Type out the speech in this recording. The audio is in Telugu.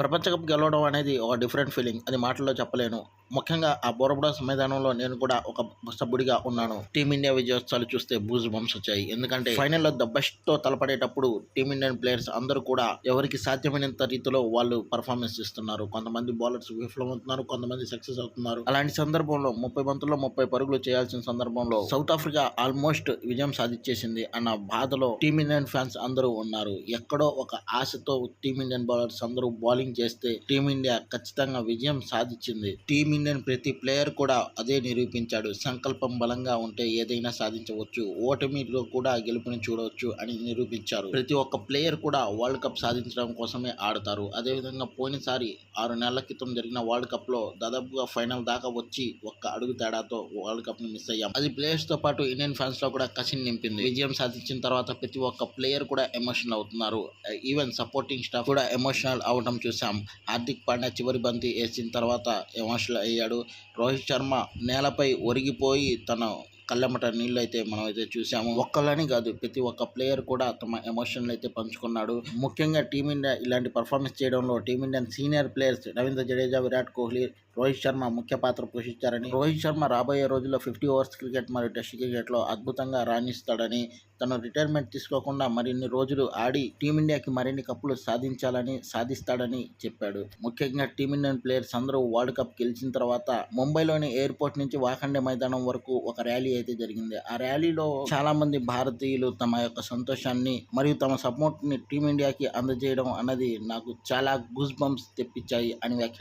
ప్రపంచ కప్ గెలవడం అనేది ఒక డిఫరెంట్ ఫీలింగ్. అది మాటల్లో చెప్పలేను. ముఖ్యంగా ఆ బోరబుడా మైదానంలో నేను కూడా ఒక సభ్యుడిగా ఉన్నాను. టీమిండియా విజయోత్సవాలు చూస్తే బూజ్ బంప్స్ వచ్చాయి. ఎందుకంటే ఫైనల్లో ద బెస్ట్తో తలపడేటప్పుడు టీమిండియన్ ప్లేయర్స్ అందరూ కూడా ఎవరికి సాధ్యమైనంత రీతిలో వాళ్ళు పర్ఫార్మెన్స్ ఇస్తున్నారు. కొంతమంది బౌలర్స్ విఫలమవుతున్నారు కొంతమంది సక్సెస్ అవుతున్నారు. అలాంటి సందర్భంలో ముప్పై బంతుల్లో ముప్పై పరుగులు చేయాల్సిన సందర్భంలో సౌత్ ఆఫ్రికా ఆల్మోస్ట్ విజయం సాధించేసింది అన్న బాధలో టీమిండియన్ ఫ్యాన్స్ అందరూ ఉన్నారు. ఎక్కడో ఒక ఆశతో టీమిండియన్ బౌలర్స్ అందరూ బౌలింగ్ చేస్తే టీమిండియా ఖచ్చితంగా విజయం సాధించింది. ఇండియన్ ప్రతి ప్లేయర్ కూడా అదే నిరూపించాడు. సంకల్పం బలంగా ఉంటే ఏదైనా సాధించవచ్చు. ఓటమిలో కూడా గెలుపుని చూడవచ్చు అని నిరూపించారు. ప్రతి ఒక్క ప్లేయర్ కూడా వరల్డ్ కప్ సాధించడం కోసమే ఆడతారు. అదేవిధంగా పోయినసారి ఆరు నెలల క్రితం జరిగిన వరల్డ్ కప్లో దాదాపుగా ఫైనల్ దాకా వచ్చి ఒక్క అడుగు తేడాతో వరల్డ్ కప్ని మిస్ అయ్యాం. అది ప్లేయర్స్తో పాటు ఇండియన్ ఫ్యాన్స్లో కూడా కసిని నింపింది. విజయం సాధించిన తర్వాత ప్రతి ఒక్క ప్లేయర్ కూడా ఎమోషనల్ అవుతున్నారు. ఈవెన్ సపోర్టింగ్ స్టాఫ్ కూడా ఎమోషనల్ అవడం చూసాం హార్దిక్ పాండ్యా చివరి బంతి వేసిన తర్వాత ఎమోషనల్ అయ్యాడు. రోహిత్ శర్మ నేలపై ఒరిగిపోయి తన కళ్ళెమట నీళ్ళు అయితే మనం అయితే చూసాము ఒక్కళ్ళని కాదు ప్రతి ఒక్క ప్లేయర్ కూడా తమ ఎమోషన్లు అయితే పంచుకున్నాడు. ముఖ్యంగా టీమిండియా ఇలాంటి పర్ఫార్మెన్స్ చేయడంలో team Indian senior players Ravindra Jadeja Virat Kohli Rohit Sharma ముఖ్య పాత్ర పోషించారని రోహిత్ శర్మ రాబోయే రోజుల్లో ఫిఫ్టీ ఓవర్స్ క్రికెట్ మరియు టెస్ట్ క్రికెట్లో అద్భుతంగా రాణిస్తాడని తను రిటైర్మెంట్ తీసుకోకుండా మరిన్ని రోజులు ఆడి టీమిండియాకి మరిన్ని కప్పులు సాధించాలని సాధిస్తాడని చెప్పాడు. ముఖ్యంగా టీమిండియన్ ప్లేయర్స్ అందరూ వరల్డ్ కప్ గెలిచిన తర్వాత ముంబైలోని ఎయిర్పోర్ట్ నుంచి వాఖండే మైదానం వరకు ఒక ర్యాలీ అయితే జరిగింది. ఆ ర్యాలీలో చాలా మంది భారతీయులు తమ యొక్క సంతోషాన్ని మరియు తమ సపోర్ట్ని టీమిండియాకి అందజేయడం అన్నది నాకు చాలా గూస్ బంప్స్ తెప్పించాయి అని వ్యాఖ్యానించారు